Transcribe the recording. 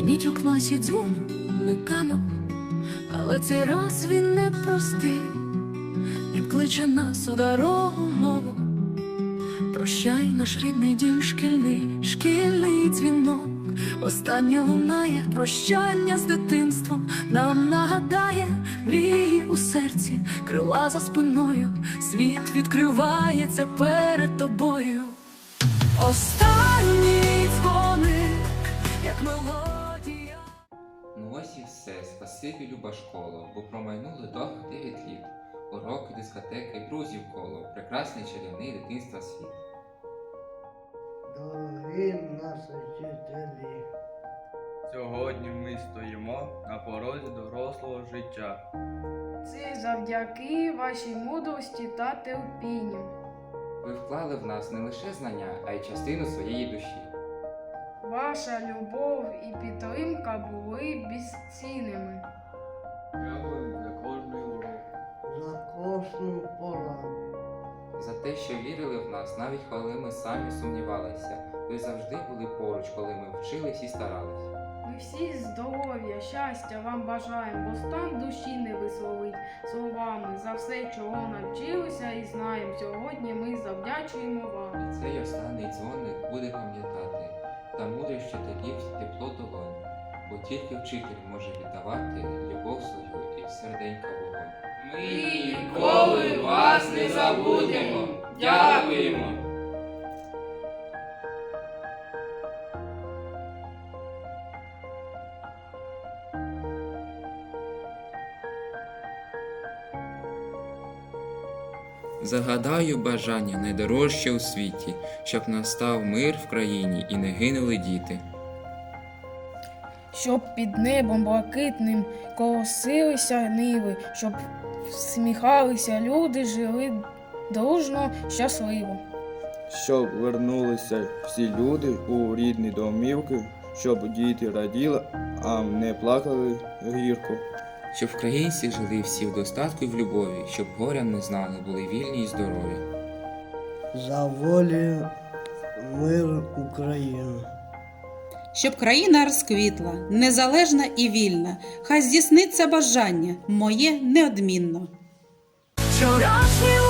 Дзвініть у класі дзвониками, але цей раз він не простий. Він кличе нас у дорогу нову. Прощай, наш рідний дім шкільний, шкільний дзвінок. Останнє лунає прощання з дитинством. Нам нагадає мрії у серці, крила за спиною. Світ відкривається перед тобою. Останній ось і все. Спасибі, люба школа, бо промайнули довго 9 літ. Уроки, дискотеки, друзів коло, прекрасний чарівний дитинства світ. Дорогі наші вчителі, Сьогодні ми стоїмо на порозі дорослого життя. Це завдяки вашій мудрості та терпінню. Ви вклали в нас не лише знання, а й частину своєї душі. Ваша любов і підтримка були безцінними. Дякую за кожний урок. за кожну пораду. За те, що вірили в нас, навіть коли ми самі сумнівалися. Ви завжди були поруч, коли ми вчились і старались. Ми всі здоров'я, щастя вам бажаємо, бо стан душі не висловить словами за все, чого навчилися і знаємо. Сьогодні ми завдячуємо вам. І цей останній дзвоник буде пам'ятати та мудрість вчителів тепло долонь, бо тільки вчитель може віддавати любов свою і серденька вогонь. Ми ніколи вас не забудемо. Дякуємо. Загадаю бажання найдорожче у світі, щоб настав мир в країні і не гинули діти. Щоб під небом блакитним колосилися ниви, щоб всміхалися люди, жили дружно, щасливо. Щоб вернулися всі люди у рідні домівки, щоб діти раділи, а не плакали гірко. Щоб українці жили всі в достатку і в любові, щоб горя не знали, були вільні і здорові. За волю мир України. Щоб країна розквітла, незалежна і вільна, хай здійсниться бажання моє неодмінно. Вчорашні